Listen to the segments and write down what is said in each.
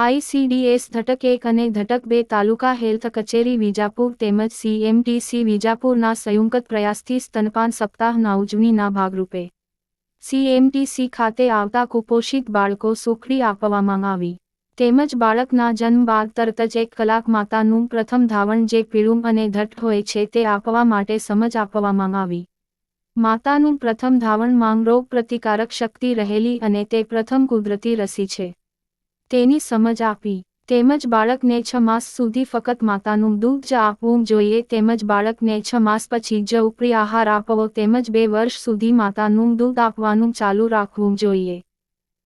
ICDS ઘટક એક અને ઘટક બે તાલુકા હેલ્થ કચેરી વિજાપુર તેમજ સીએમટીસી વિજાપુરના સંયુક્ત પ્રયાસથી સ્તનપાન સપ્તાહના ઉજવણીના ભાગરૂપે સીએમટીસી ખાતે આવતા કુપોષિત બાળકો સુખડી આપવામાં આવી. તેમજ બાળકના જન્મ બાદ તરત જ એક કલાક માતાનું પ્રથમ ધાવણ જે પીળું અને ઘટ હોય છે તે આપવા માટે સમજ આપવામાં આવી. માતાનું પ્રથમ ધાવણ માંગ રોગ પ્રતિકારક શક્તિ રહેલી અને તે પ્રથમ કુદરતી રસી છે. તેની સમજ આપી. તેમજ બાળકને છ માસ સુધી ફક્ત માતાનું દૂધ જ આપવું જોઈએ. તેમજ બાળકને છ માસ પછી જ ઉપરી આહાર આપવો. તેમજ બે વર્ષ સુધી માતાનું દૂધ આપવાનું ચાલુ રાખવું જોઈએ.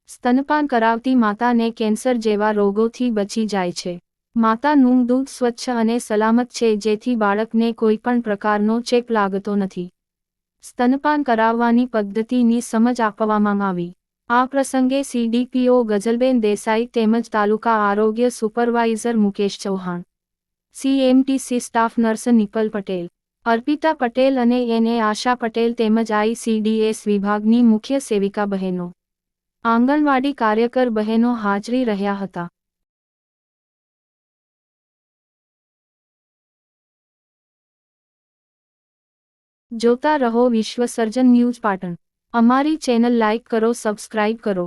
સ્તનપાન કરાવતી માતાને કેન્સર જેવા રોગોથી બચી જાય છે. માતાનું દૂધ સ્વચ્છ અને સલામત છે, જેથી બાળકને કોઈ પણ પ્રકારનો ચેપ લાગતો નથી. સ્તનપાન કરાવવાની પદ્ધતિની સમજ આપવામાં આવી. આ પ્રસંગે સીડીપીઓ ગઝલબેન દેસાઈ તેમજ તાલુકા આરોગ્ય supervisor Mukesh Chauhan CMTC staff nurse Nipal Patel, Arpita Patel અને એને આશા પટેલ તેમજ આઈસીડીએસ વિભાગની મુખ્ય સેવિકા બહેનો, આંગણવાડી કાર્યકર બહેનો હાજરી રહ્યા હતા. જોતા રહો વિશ્વ સર્જન ન્યૂઝ પાટણ. અમારી ચેનલ લાઇક કરો સબસ્ક્રાઇબ કરો.